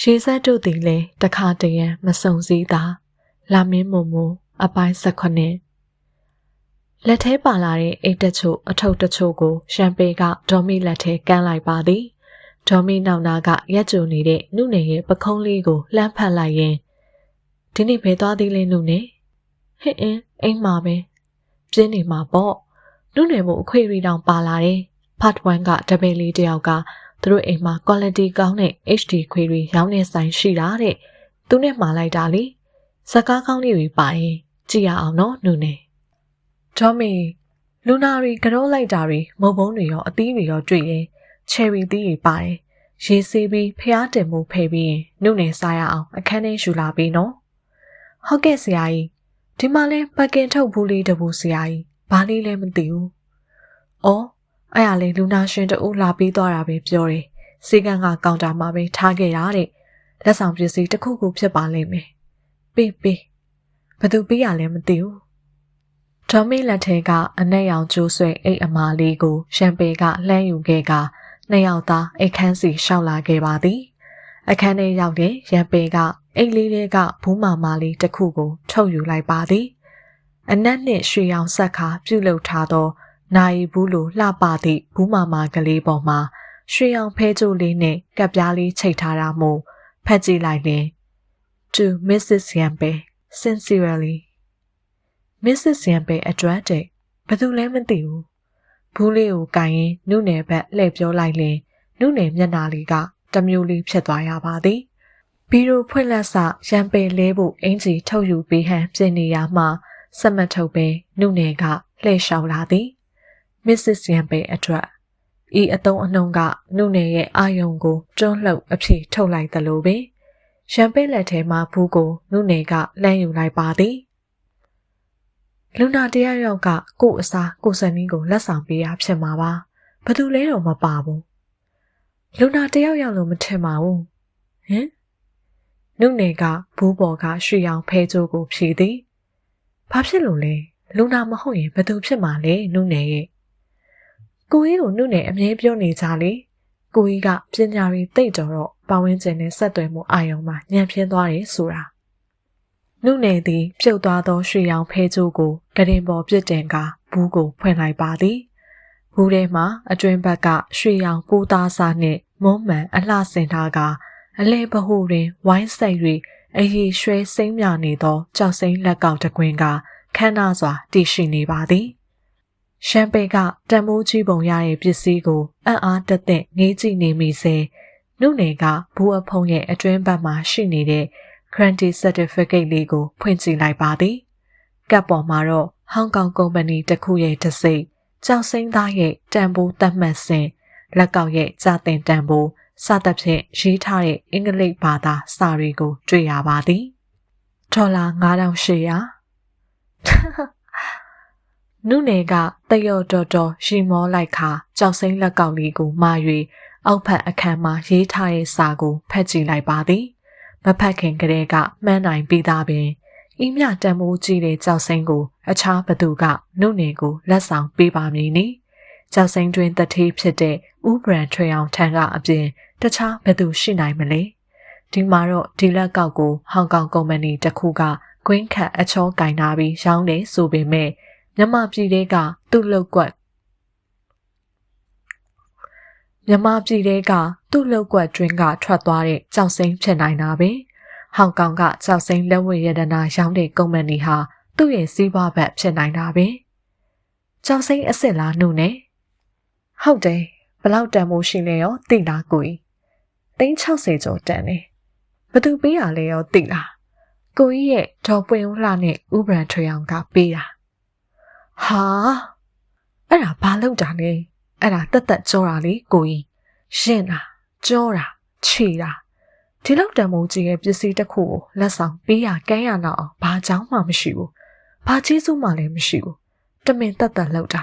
ရှေးဆက်တို့သည်လည်းတခါတရံမစုံစည်းသာလာမင်းမုံမူအပိုင်း၁၈လက်ထဲပါလာတဲ့အိတ်တချို့အထုပ်တချို့ကို ရှမ်ပေကဒေါ်မီလက်ထဲကမ်းလိုက်ပါသည်ဒေါ်မီနောက်နာကရက်ကြုံနေတဲ့နုနယ်ရဲ့ပခုံးလေးကိုလှမ်းဖက်လိုက်ရင်ဒီနေ့ဘယ်သွားသေးလဲနုနယ်ဟင်အင်းအိမ်မှာပဲပြင်းနေမှာပေါ့နုနယ်မို့အခွေရီတောင်ပါလာတယ် part 1ကတပည့်လေးတယောက်က သူတို့အိမ်မှာ quality ကောင်းတဲ့ HD ခွေတွေရောင်းနေဆိုင်ရှိတာတဲ့သူနဲ့မှာလိုက်တာလေစကားကောင်းလေးတွေပါရင်ကြည့်ရအောင်နော်နုနယ်ဂျော်မီလူနာတွေကြောလိုက်တာတွေမုံဘုံတွေရောအသီးတွေရောတွေ့ရင်ချယ်ရီသီးတွေပါတယ်ရေဆေးပြီးဖျားတင်မှုဖယ်ပြီးရင်နုနယ်စားရအောင်အခန်းထဲယူလာပြီးနော်ဟုတ်ကဲ့ဆရာကြီးဒီမှာလဲပကင်ထုတ်ဘူးလေးတပူဆရာကြီးဘာလေးလဲမသိဘူးအော် အဲ့ရလေလူနာရှင်တူလာပြီးသွားတာပဲပြောတယ်စီကန်ကကောင်တာမှာပဲထားခဲ့တာတဲ့လက်ဆောင်ပစ္စည်းတစ်ခုခုဖြစ်ပါလိမ့်မယ်ပေးပေးဘသူပေးရလဲမသိဘူးဒေါ်မီလက်ထဲကအနက်ရောင်ကျိုးဆွဲအိတ်အမားလေးကိုရှမ်ပေကလှမ်းယူခဲ့ကနှစ်ယောက်သားအိတ်ခမ်းစီရှောက်လာခဲ့ပါသည်အခန်းထဲရောက်တဲ့ရန်ပေကအိတ်လေးတွေကဘူးမာမာလေးတစ်ခုကိုထုတ်ယူလိုက်ပါသည်အနက်နှင့်ရွှေရောင်ဆက်ခါပြုတ်လုထားသော နိုင်ဘူးလိုလှပသည့်ဘူးမာမာကလေးပေါ်မှာရွှေရောင်ဖဲကြိုးလေးနဲ့ကပ်ပြားလေးချိတ်ထားတာမို့ဖက်ကြည့်လိုက်ရင် to Mrs. Yampe sincerely Mrs. Yampe အတွက်တဲ့ဘယ်သူလဲမသိဘူးဘူးလေးကိုကင်ရင်နုနယ်ဘက်လှည့်ပြောလိုက်ရင်နုနယ်မျက်နှာလေးကတမျိုးလေးဖြစ်သွားရပါသည်ဘီရိုဖွင့်လက်စရံပယ်လဲဖို့အင်ဂျီထုတ်ယူပေးဟန်ပြင်နေရမှစက်မထုတ်ပဲနုနယ်ကလှည့်လျှောက်လာသည် Mrs. ရံပယ်အတွက်ဤအတုံးအနှုံကနုနယ်ရဲ့အာယုံကိုတွန်းလှုပ်အဖြစ်ထုတ်လိုက်သလိုပင်ရံပယ်လက်ထဲမှာဘူးကိုနုနယ်ကလှမ်းယူလိုက်ပါသည်လူနာတယောက်ယောက်ကကို့အစားကိုစံနီးကိုလက်ဆောင်ပေးရဖြစ်မှာပါဘာလို့လဲတော့မပါဘူးလူနာတယောက်ယောက်လို့မထင်ပါဘူးဟင်နုနယ်ကဘူးပေါ်ကရွှေရောင်ဖဲကြိုးကိုဖြည်သည်ဘာဖြစ်လို့လဲလူနာမဟုတ်ရင်ဘသူဖြစ်မှာလဲနုနယ်ရဲ့ ကိုကြီးကိုနုနယ်အမြဲပြောနေကြလေကိုကြီးကပညာရီတိတ်တော်တော့ပဝင်းကျင်နဲ့ဆက်သွယ်မှုအာယုံမှာညံပြင်းသွားတယ်ဆိုတာနုနယ်သည်ပြုတ်သွားသောရွှေရောင်ဖဲကြိုးကိုကရင်ပေါ်ပြစ်တင်ကဘူးကိုဖွင့်လိုက်ပါသည်ဘူးထဲမှာအတွင်းဘက်ကရွှေရောင်ပိုးသားစားနှင့်မုံမှန်အလှဆင်ထားကအလဲပဟုတွင်ဝိုင်းဆက်၍အရီရွှဲစိမ့်မြနေသောကြောက်စိမ့်လက်ကောက်တကွင်းကခမ်းနားစွာတည်ရှိနေပါသည် ရှမ်ပေကတံမိုးကြီးပုံရတဲ့ပစ္စည်းကိုအံ့အားတသက်ငေးကြည့်နေမိစေနုနယ်ကဘူးအဖုံရဲ့အတွင်းဘက်မှာရှိနေတဲ့ Granty Certificate လေးကိုဖွင့်ကြည့်လိုက်ပါသည်ကပ်ပေါ်မှာတော့ဟောင်ကောင်ကုမ္ပဏီတစ်ခုရဲ့တစ်စိတ်ကြောက်စိမ့်သားရဲ့တန်ဖိုးသတ်မှတ်စဉ်လက်ကောက်ရဲ့ကြာတင်တန်ဖိုးစသဖြင့်ရေးထားတဲ့အင်္ဂလိပ်ဘာသာစာတွေကို တွေ့ရပါသည်ဒေါ်လာ9800 နုနယ်ကတယောတော်တော်ရီမောလိုက်ခါကြောက်စိမ့်လက်ကောက်လေးကိုမှာ၍အောက်ဖက်အခန်းမှာရေးထားတဲ့စာကိုဖတ်ကြည့်လိုက်ပါသည်မဖတ်ခင်ကတည်းကမှန်းနိုင်ပြီးသားပင်ဤမြတံမိုးကြီးတဲ့ကြောက်စိမ့်ကို အခြားဘသူကနုနယ်ကိုလက်ဆောင်ပေးပါမည်နီကြောက်စိမ့်တွင်တထေးဖြစ်တဲ့ဥဘရန်ထွေအောင်ထံကအပြင် တခြားဘယ်သူရှိနိုင်မလဲဒီမှာတော့ဒီလက်ကောက်ကိုဟောင်ကောင်ကုမ္ပဏီတစ်ခုကကွင်းခတ်အချောကင်ထားပြီးရောင်းတယ်ဆိုပေမဲ့ မြမပြည်တွေကသူ့လောက်ကွက်မြမပြည်တွေကသူ့လောက်ကွက်တွင်ကထွက်သွားတဲ့ကြောက်စိမ့်ဖြစ်နိုင်တာပဲဟောင်ကောင်ကကြောက်စိမ့်လက်ဝဲရတနာရောင်းတဲ့ကုမ္ပဏီဟာသူ့ရဲ့စီးပွားဘက်ဖြစ်နိုင်တာပဲကြောက်စိမ့်အစ်စ်လားနှုတ်နဲ့ဟုတ်တယ်ဘလောက်တန်မိုးရှိလဲရောသိလားကိုကြီး360ကျော်တန်တယ်ဘသူပေးရလဲရောသိလားကိုကြီးရဲ့ဒေါ်ပွင့်ဦးလှနဲ့ဥပရန်ထွေအောင်ကပေးတာ ဟာအဲ့ဒါဘာလုပ်တာလဲအဲ့ဒါတက်တက်ကြောတာလေကိုကြီးရှင်းတာကြောတာခြေတာဒီလောက်တန်မိုးကြီးရဲ့ပစ္စည်းတစ်ခုကိုလက်ဆောင်ပေးရကမ်းရတော့အောင်ဘာကြောင်းမှမရှိဘူးဘာကျေးဇူးမှလည်းမရှိဘူးတမင်တက်တက်လောက်တာ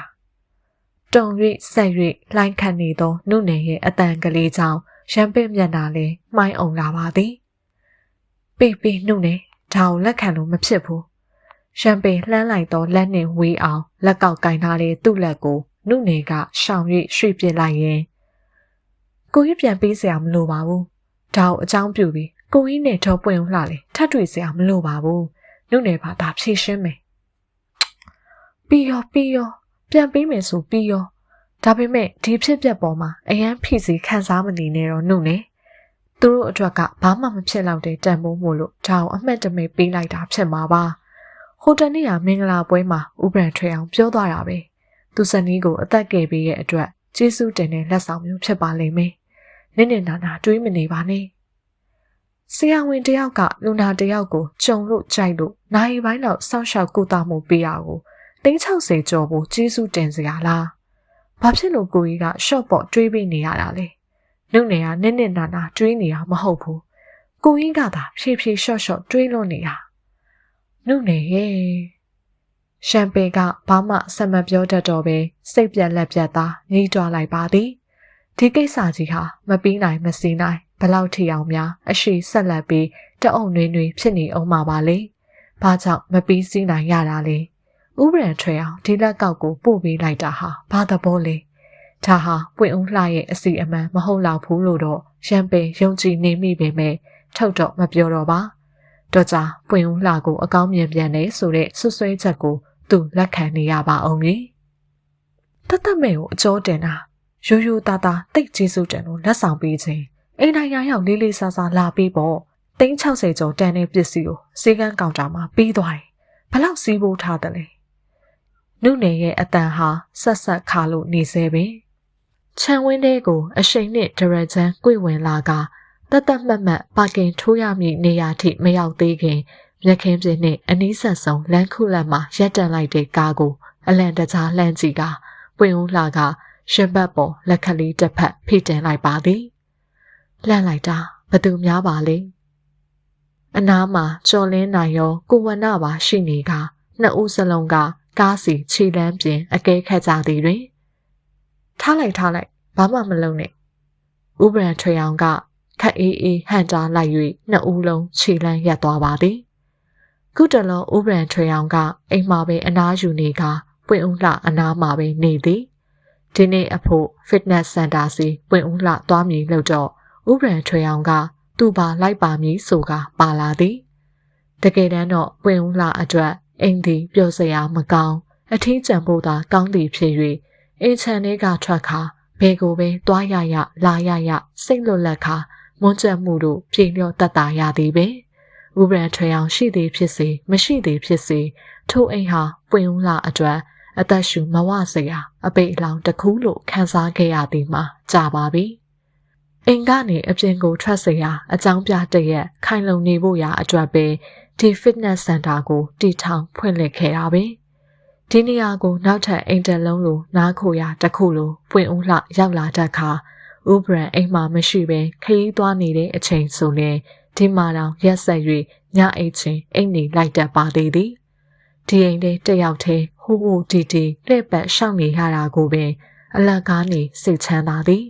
တုံ၍ဆက်၍လှိုင်းခံနေသောနုနယ်ရဲ့အတန်ကလေးကြောင့်ရံပင့်မျက်နာလဲမှိုင်းအောင်လာပါသည်ပေပေနုနယ်ဒါကိုလက်ခံလို့မဖြစ်ဘူး ရှမ်ပေလှမ်းလိုက်သောလက်နှင့်ဝေးအောင်လက်ကောက်ကင်ထားတဲ့သူ့လက်ကိုနုနယ်ကရှောင်၍ရွှေ့ပစ်လိုက်ရင်ကိုကြီးပြန်ပေးစရာမလိုပါဘူးဒါကိုအကြောင်းပြုပြီးကိုကြီးနဲ့ဒေါ်ပွင့်ဦးလှလေထပ်တွေ့စရာမလိုပါဘူးနုနယ်ပါဒါဖြည့်ရှင်းမယ်ပြီးရောပြီးရောပြန်ပေးမယ်ဆိုပြီးရောဒါပေမဲ့ဒီဖြစ်ပျက်ပေါ်မှာအရန်ဖိစီခံစားမနေနဲ့တော့နှုတ်နေသူတို့အတွက်ကဘာမှမဖြစ်တော့တဲ့တန်ဖိုးမို့လို့ဒါကိုအမှတ်တမဲ့ပေးလိုက်တာဖြစ်မှာပါ ဟိုတနေ့ကမင်္ဂလာပွဲမှာဥပရန်ထွေအောင်ပြောသွားတာပဲသူစနီးကိုအသက်ကယ်ပေးရဲ့အတွက်ကျေးဇူးတင်တဲ့လက်ဆောင်မျိုးဖြစ်ပါလိမ့်မယ်နင့်နဲ့နာနာတွေးမနေပါနဲ့ဆရာဝန်တယောက်ကလူနာတယောက်ကိုကြုံလို့ကြိုက်လို့နိုင်ပိုင်းလောက်စောင့်ရှောက်ကုသမှုပေးရကို360ကျော်ဖို့ကျေးဇူးတင်စရာလားဘာဖြစ်လို့ကိုကြီးကရှော့ပေါ့တွေးပြီးနေရတာလဲနှုတ်နေရနစ်နစ်နာနာတွေးနေတာမဟုတ်ဘူးကိုကြီးကသာဖြည်းဖြည်းရှော့ရှော့တွေးလို့နေတာ နှုတ်နေရဲ့ရှမ်ပေကဘာမှဆက်မပြောတတ်တော့ပဲစိတ်ပြက်လက်ပြက်သားညှိတွားလိုက်ပါသည်ဒီကိစ္စကြီးဟာမပြီးနိုင်မစီနိုင်ဘလောက်ထီအောင်များအရှိဆက်လက်ပြီးတအုံနွေးနွေးဖြစ်နေအောင်ပါပါလေဘာကြောင့်မပြီးစီးနိုင်ရတာလဲဥပရံထွေအောင်ဒီလက်ကောက်ကိုပို့ပေးလိုက်တာဟာဘာသဘောလဲဒါဟာပွင့်ဦးလှရဲ့အစီအမံမဟုတ်တော့ဘူးလို့တော့ရံပင်ယုံကြည်နေမိပေမဲ့ထုတ်တော့မပြောတော့ပါ တော့ကြပွင့်ဦးလှကိုအကောင်းမြင်ပြန်နေဆိုတဲ့ဆွဆွဲချက်ကိုသူလက်ခံနေရပါအောင်မြေတတ်တမဲကိုအကျော်တင်တာရိုးရိုးသားသားတိတ်ကျေးဇူးတင်လို့လက်ဆောင်ပေးခြင်းအိမ်နိုင်ငံရောက်လေးလေးစားစားလာပြီးပေါ့360ကျော်တန်တဲ့ပစ္စည်းကိုစေကန်းကောင်တာမှာပြီးသွားတယ်ဘလောက်စီးဖို့ထားတယ်လဲနုနယ်ရဲ့အတန်ဟာဆက်ဆက်ခါလို့နေစေပင်ခြံဝင်းတဲကိုအရှိန်နဲ့ဒရချန်ကွေ့ဝင်လာက တတ်တတ်မှတ်မှတ်ပါကင်ထိုးရမည့်နေရာထိမရောက်သေးခင်မြက်ခင်းပြင်းနဲ့အနီးဆက်ဆုံးလမ်းခုလက်မှာရက်တန်လိုက်တဲ့ကားကိုအလံတကြားလှမ်းကြည့်ကပွင့်ဦးလှကရှင်ဘတ်ပေါ်လက်ကလေးတစ်ဖက်ဖိတင်လိုက်ပါသည်လှမ်းလိုက်တာဘသူများပါလဲအနားမှာကျော်လင်းနိုင်ရောကိုဝနပါရှိနေကနှစ်ဦးစလုံးကကားစီခြေလမ်းပြင်အကဲခတ်ကြသည်တွင်ထားလိုက်ထားလိုက်ဘာမှမလုပ်နဲ့ဥပရံထွေအောင်က ခက်အေးအေးဟန်တာလိုက်၍နှစ်ဦးလုံးခြေလမ်းရက်သွားပါသည်ခုတလုံးဥပရံထွေအောင်ကအိမ်မှာပဲအနားယူနေကပွင့်ဦးလှအနားမှာပဲနေသည်ဒီနေ့အဖို့ fitness center စီပွင့်ဦးလှသွားမည်လို့တော့ဥပရံထွေအောင်ကသူ့ပါလိုက်ပါမည်ဆိုကပါလာသည်တကယ်တမ်းတော့ပွင့်ဦးလှအတွက်အိမ်သည်ပျော်စရာမကောင်းအထင်းကျန်ဖို့သာကောင်းသည်ဖြစ်၍အင်းချန်လေးကထွက်ခါဘယ်ကိုပဲသွားရရလာရရစိတ်လွတ်လပ်ခါ မွန်းကျက်မှုတို့ပြေလျော့တတ်တာရသည်ပင်ဥပရန်ထွေအောင်ရှိသည်ဖြစ်စေမရှိသည်ဖြစ်စေထိုအိမ်ဟာပွင့်ဦးလာအတွက်အသက်ရှူမဝစရာအပိတ်အလောင်တစ်ခုလို့ခံစားခဲ့ရသည်မှာကြာပါပြီအိမ်ကနေအပြင်ကိုထွက်စရာအကြောင်းပြတရက်ခိုင်လုံနေဖို့ရာအတွက်ပဲဒီ fitness center ကိုတည်ထောင်ဖွင့်လှစ်ခဲ့တာပဲဒီနေရာကိုနောက်ထပ်အိမ်တက်လုံးလိုနားခိုရာတစ်ခုလိုပွင့်ဦးလှရောက်လာတဲ့အခါ ဥပရန်အိမ်မှာမရှိဘဲခရီးသွားနေတဲ့အချိန်ဆိုရင်ဒီမှာတောင်ရက်ဆက်၍ညအိတ်ချင်းအိမ်နေလိုက်တတ်ပါသေးသည်ဒီအိမ်ထဲတယောက်တည်းဟိုးဟိုတီတီလှည့်ပတ်ရှောင်နေရတာကိုပင် အလကားနေစိတ်ချမ်းသာသည်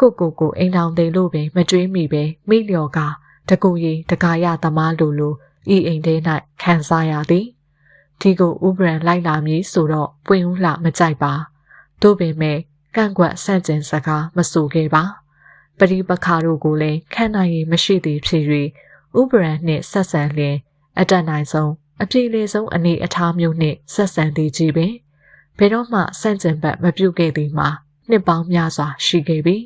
ကိုကိုကိုအိမ်တော်သေးလို့ပင်မကြွေးမိပဲမိလျော်ကတကူရီတကာရသမားလိုလိုဤအိမ်ထဲ၌ခံစားရသည်ဒီကိုဥပရန်လိုက်လာမည်ဆိုတော့ပွင့်ဦးလှမကြိုက်ပါတို့ပင်မဲ့ ကန့်ကွက်ဆန့်ကျင်စကားမဆိုခဲ့ပါပရိပခါတို့ကိုလည်းခန့်နိုင်ရမရှိသည်ဖြစ်၍ဥပရန်နှင့်ဆက်ဆံလျင်အတက်နိုင်ဆုံးအပြေလေဆုံးအနေအထားမျိုးနှင့်ဆက်ဆံသည်ကြီးပင်ဘယ်တော့မှဆန့်ကျင်ဘက်မပြုတ်ခဲ့သည်မှာနှစ်ပေါင်းများစွာရှိခဲ့ပြီ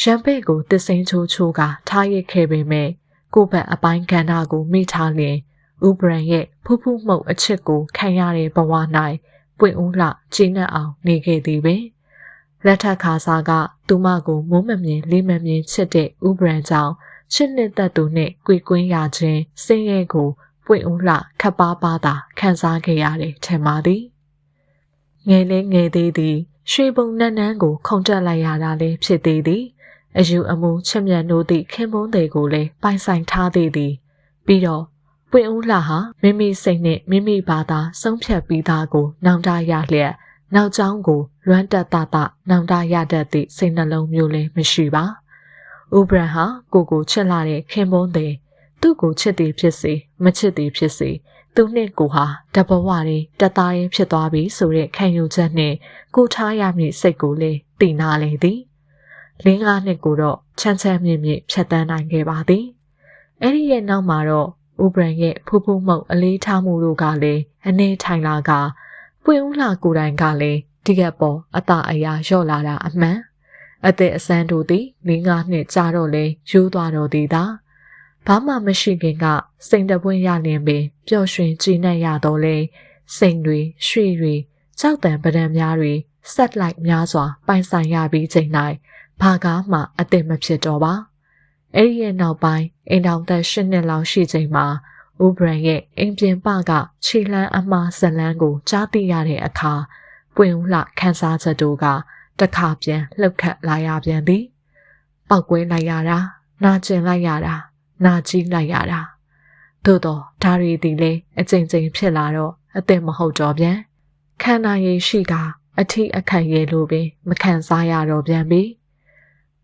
ရန်ပဲ့ကိုတသိန်းချိုးချိုးကထားရခဲ့ပေမဲ့ကိုယ့်ဘက်အပိုင်းကဏ္ဍကိုမိထားလျင်ဥပရန်ရဲ့ဖူးဖူးမှုတ်အချစ်ကိုခံရတဲ့ဘဝ၌ပွင့်ဦးလှကျင်းနှံ့အောင်နေခဲ့သည်ပင် လက်ထက်ခါစားကသူမကိုမိုးမမြင်လေးမမြင်ချစ်တဲ့ဥပရန်ကြောင့်ချစ်နှစ်သက်သူနှင့်ကြွေကွင်းရခြင်းစင်းရဲကိုပွင့်ဦးလှခပ်ပါပါသာခံစားခဲ့ရတယ်ထင်ပါသည်ငယ်လေးငယ်သေးသည်ရွှေပုံနန်းနန်းကိုခုန်တက်လိုက်ရတာလည်းဖြစ်သေးသည်အယူအမူချစ်မြတ်နိုးသည့်ခင်မုန်းတွေကိုလည်းပိုင်ဆိုင်ထားသေးသည် ပြီးတော့ပွင့်ဦးလှဟာမိမိစိတ်နှင့်မိမိဘာသာဆုံးဖြတ်ပြီးသားကိုနောင်တရလျက် နောက်ကျောင်းကိုလွမ်းတက်တတနောင်တရတတ်သည့်စိတ်နှလုံးမျိုးလည်းမရှိပါဥပရန်ဟာကိုကိုချစ်လာတဲ့ခင်မုန်းတဲ့သူ့ကိုချစ်သည်ဖြစ်စေမချစ်သည်ဖြစ်စေသူနှင့်ကိုဟာတဘဝရင်းတသားရင်းဖြစ်သွားပြီဆိုတဲ့ခံယူချက်နဲ့ကိုထားရမည့်စိတ်ကိုလည်းတည်နာလေသည်လင်းကားနှစ်ကိုတော့ချမ်းချမ်းမြင့်မြင့်ဖြတ်တန်းနိုင်ခဲ့ပါသည်အဲ့ဒီရဲ့နောက်မှာတော့ဥပရန်ရဲ့ဖူးဖူးမှုတ်အလေးထားမှုတို့ကလည်းအနေထိုင်လာက ပွင့်ဦးလာကိုယ်တိုင်ကလည်းဒီကပေါ်အတအရာလျော့လာတာအမှန်အသက်အစမ်းတို့သည်၄၅နှစ်ကြာတော့လဲယူသွားတော့သည်သာဘာမှမရှိခင်ကစိန်တပွင့်ရလင်ပင်ပျော်ရွှင်ကြည်နပ်ရတော့လဲစိန်တွေရွှေတွေကြောက်တံပဒံများတွေဆက်လိုက်များစွာ ပိုင်ဆိုင်ရပြီးချိန်၌ဘာကားမှအသက်မဖြစ်တော့ပါအဲ့ဒီရဲ့နောက်ပိုင်းအိမ်တော်သက်၈နှစ်လောက်ရှိချိန်မှာ ဥဘရန်ရဲ့အိမ်ပြင်ပကခြေလန်းအမှားဇလန်းကိုကြားသိရတဲ့အခါပွင့်ဦးလှခန်းစားချက်တို့ကတခါပြန်လှုပ်ခတ်လာရပြန်သည်ပောက်ကွဲလိုက်ရတာနာကျင်လိုက်ရတာနာကြီးလိုက်ရတာသို့တော့ဒါရီသည်လည်းအကြိမ်ကြိမ်ဖြစ်လာတော့အသက်မဟုတ်တော့ပြန်ခန္ဓာရည်ရှိကအထီးအခက်ရဲလို့ပင်မခံစားရတော့ပြန်ပြီ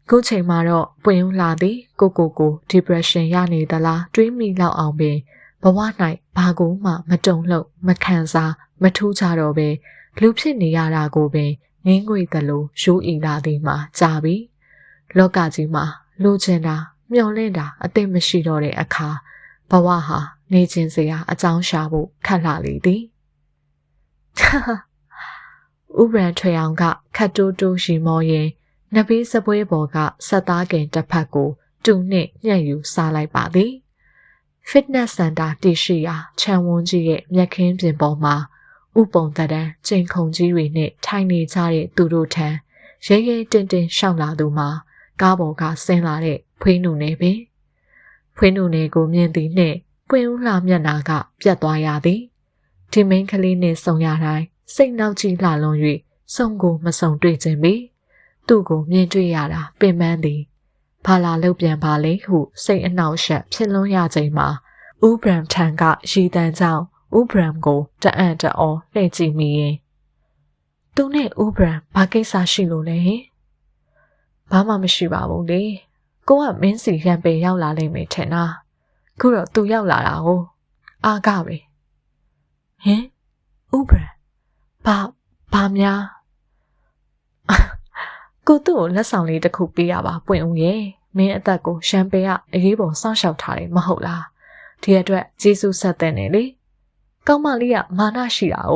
ခုချိန်မှာတော့ပွင့်ဦးလာသည်ကိုကိုကို depression ရနေသလားတွေးမိလောက်အောင်ပင် ဘဝ၌ဘာကိုမှမတုံ့လှုပ်မခံစားမထူးကြတော့ပဲလူဖြစ်နေရတာကိုပင်ငင်းငွေသလိုရိုးအီလာသည်မှာကြာပြီလောကကြီးမှာလိုချင်တာမျောလင့်တာအသိမရှိတော့တဲ့အခါဘဝဟာနေခြင်းစရာအကြောင်းရှာဖို့ခက်လာလေသည်ဥပရန်ထွေအောင်ကခတ်တိုးတိုးရှိမောရင်နဘေးစပွဲပေါ်ကဆက်သားကင်တစ်ဖက်ကိုတူနှင့်ညှက်ယူစားလိုက်ပါသည် fitness center တည်ရှိရာခြံဝန်းကြီးရဲ့မြက်ခင်းပြင်ပေါ်မှာဥပုံတန်ကျိန်ခုံကြီးတွေနဲ့ထိုင်နေကြတဲ့သူတို့ထံရဲရဲတင်းတင်းရှောက်လာသူမှာကားပေါ်ကဆင်းလာတဲ့ဖွေးနုနေပင်ဖွေးနုနေကိုမြင်သည်နှင့်ပွင့်ဦးလှမျက်နာက ပြတ်သွားရသည်ဒီမင်းကလေးနှင့်ဆုံရတိုင်းစိတ်နှောက်ကြီးလှလွန်၍ဆုံကိုမဆုံတွေ့ခြင်းပင်သူ့ကိုမြင်တွေ့ရတာပင်ပန်းသည် ဘာလာလောက်ပြန်ပါလေဟုစိတ်အနှောက်အယှက်ဖြစ်လွန်းရချိန်မှာဥဘရမ်ထံကရည်တန်ကြောင့်ဥဘရမ်ကိုတအံ့တအောလှည့်ကြည့်မိရင်သူနဲ့ဥဘရမ်ဘာကိစ္စရှိလို့လဲဟင်ဘာမှမရှိပါဘူးလေကိုကမင်းစီရံပေရောက်လာလိမ့်မယ်ထင်တာခုတော့သူရောက်လာတာကိုအာကပဲဟင်ဥဘရမ်ဘာဘာများကိုသူ့ကိုလက်ဆောင်လေးတစ်ခုပေးရပါပွင့်ဦးရဲ့ မင်းအသက်ကိုရှမ်ပေကအရေးပေါ်စောင့်ရှောက်ထားတယ်မဟုတ်လားဒီအတွက်ဂျေစုဆက်တဲ့နေလေကောင်းမလေးကမာနရှိတာ哦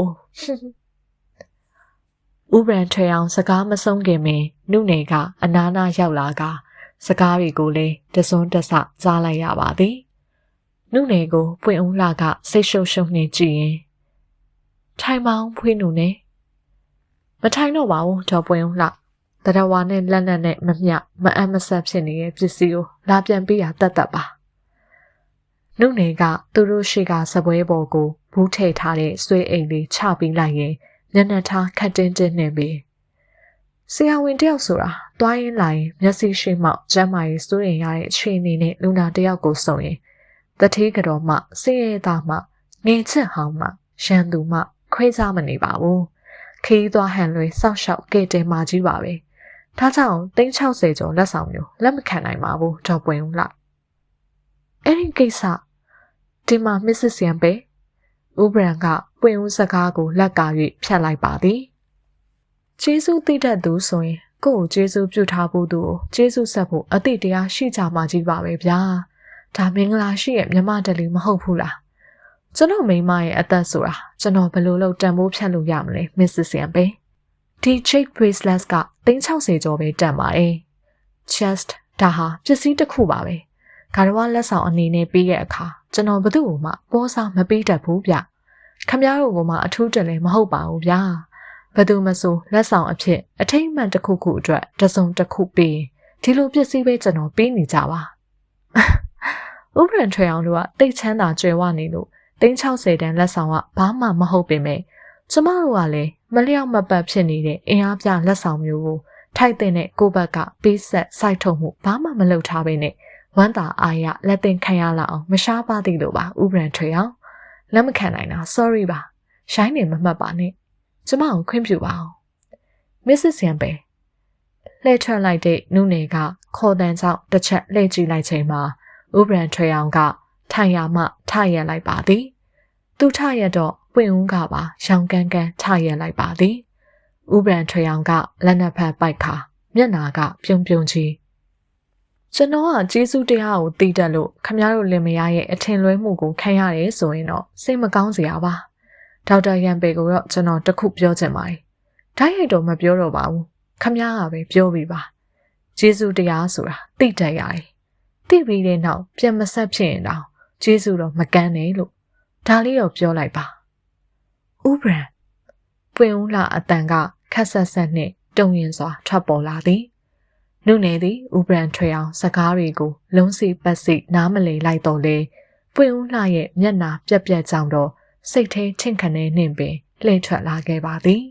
ဥပရန်ထွေအောင်စကားမဆုံးခင်ပင်နုနယ်ကအနားနာရောက်လာကစကားတွေကိုလည်းတစွန်းတဆကြားလိုက်ရပါသည်နုနယ်ကိုပွင့်ဦးလာကစိတ်ရှုပ်ရှုပ်နေကြည့်ရင်ထိုင်မောင်းဖွေးနုနယ်မထိုင်တော့ပါဘူးဒေါ်ပွင့်ဦးလှ တရဝါနဲ့လက်နက်နဲ့မမျှမအပ်မဆက်ဖြစ်နေတဲ့ပစ္စည်းကိုလာပြန်ပေးရတတ်တတ်ပါနုနယ်ကသူတို့ရှိကစပွဲပေါ်ကိုဘူးထိတ်ထားတဲ့ဆွေးအိမ်လေးချပြီးလိုက်ရင်ညနေထားခတ်တင်းတင်းနေပြီဆရာဝန်တယောက်ဆိုတာတွားရင်လာရင်မျက်စိရှိမှကျမ်းမာရေးစိုးရင်ရတဲ့အခြေအနေနဲ့လူနာတယောက်ကိုစုံရင်တထေးကတော့မှစင်ရဲသားမှငင်ချစ်ဟောင်းမှရှမ်းသူမှ ခွဲခြားမနေပါဘူးခီးသွားဟန်လွေစောက်ရှောက်ကဲတင်မာကြီးပါပဲ ဒါကြောင့်360ကျော်လက်ဆောင်မျိုးလက်မခံနိုင်ပါဘူးတော့ပွင့်ဦးလားအဲ့ဒီကိစ္စဒီမှာ Mrs. Yan ပဲဥဘရန်ကပွင့်ဦးစကားကိုလက်ကာ၍ဖြတ်လိုက်ပါသည်ကျေးဇူးသိတတ်သူဆိုရင်ကိုယ့်ကိုကျေးဇူးပြုထားဖို့သူကိုကျေးဇူးဆက်ဖို့အတိတ်တရားရှိကြမှာကြီးပါပဲဗျာဒါမင်္ဂလာရှိရဲ့မြမတလီမဟုတ်ဘူးလားကျွန်တော်မိမရဲ့အသက်ဆိုတာကျွန်တော်ဘယ်လိုလုပ်တန်ဖိုးဖြတ်လို့ရမလဲ Mrs. Yan ပဲ ဒီ jade bracelet က360ကျော်ပဲတန်ပါတယ် chest ဒါဟာပစ္စည်းတစ်ခုပါပဲဂါရဝလက်ဆောင်အနေနဲ့ပေးတဲ့အခါကျွန်တော်ဘသူ့ကိုမှပေါ်စားမပေးတတ်ဘူးဗျခမ ्या တို့ကမှအထူးတယ်လည်းမဟုတ်ပါဘူးဗျာဘသူမဆိုလက်ဆောင်အဖြစ်အထိတ်မှန်တစ်ခုခုအတွက်တစုံတစ်ခုပေးဒီလိုပစ္စည်းပဲကျွန်တော်ပေးနေကြပါဥပရန်ထွေအောင်တို့ကတိတ်ချမ်းသာကြွယ်ဝနေလို့360တန်လက်ဆောင်ကဘာမှမဟုတ်ပေမဲ့ ကျမတို့ကလည်းမလျောက်မပတ်ဖြစ်နေတဲ့အင်အားပြလက်ဆောင်မျိုးကိုထိုက်တဲ့ကိုဘက်ကပေးဆက်စိုက်ထုတ်မှုဘာမှမလုပ်ထားဘဲနဲ့ဝမ်းသာအားရလက်သင်ခံရလာအောင်မရှားပါသေးလို့ပါဥပရန်ထွေအောင်လက်မခံနိုင်တာ sorry ပါရှိုင်းနေမမှတ်ပါနဲ့ကျမကိုခွင့်ပြုပါအောင် Mrs. Yan ပဲလှည့်ထွက်လိုက်တဲ့နုနယ်ကခေါ်တန်ကြောင့်တစ်ချက်လှည့်ကြည့်လိုက်ချိန်မှာဥပရန်ထွေအောင်ကထိုင်ရမှထရက်လိုက်ပါသည် သူထရက်တော့ ပွင့်ဦးကပါရောင်ကန်းကန်းထရက်လိုက်ပါသည်ဥပရန်ထွေအောင်ကလက်နက်ဖက်ပိုက်ခါမျက်နာကပြုံပြုံကြီးကျွန်တော်ကကျေးဇူးတရားကိုသိတတ်လို့ခမရတို့လင်မယားရဲ့အထင်လွဲမှုကိုခံရတယ်ဆိုရင်တော့စိတ်မကောင်းစရာပါဒေါက်တာရန်ပေကိုတော့ကျွန်တော်တခုပြောချင်ပါတယ်ဓာတ်ရိုက်တော့မပြောတော့ပါဘူးခမရကပဲပြောပြပါကျေးဇူးတရားဆိုတာသိတတ်ရတယ်သိပြီးတဲ့နောက်ပြန်မဆက်ဖြစ်ရင်တော့ကျေးဇူးတော့မကန်းနဲ့လို့ဒါလေးတော့ပြောလိုက်ပါ ဥပရန်ပွင့်ဦးလာအတန်ကခက်ဆက်ဆက်နှင့်တုံရင်စွာထွက်ပေါ်လာသည်နုနယ်သည်ဥပရန်ထွေအောင်စကားတွေကိုလုံးစီပတ်စီနားမလည်လိုက်တော့လေပွင့်ဦးလှရဲ့မျက်နာပြက်ပြက်ကြောင်တော့စိတ်ထဲထင့်ခနဲနှင့်ပင်လှည့်ထွက်လာခဲ့ပါသည်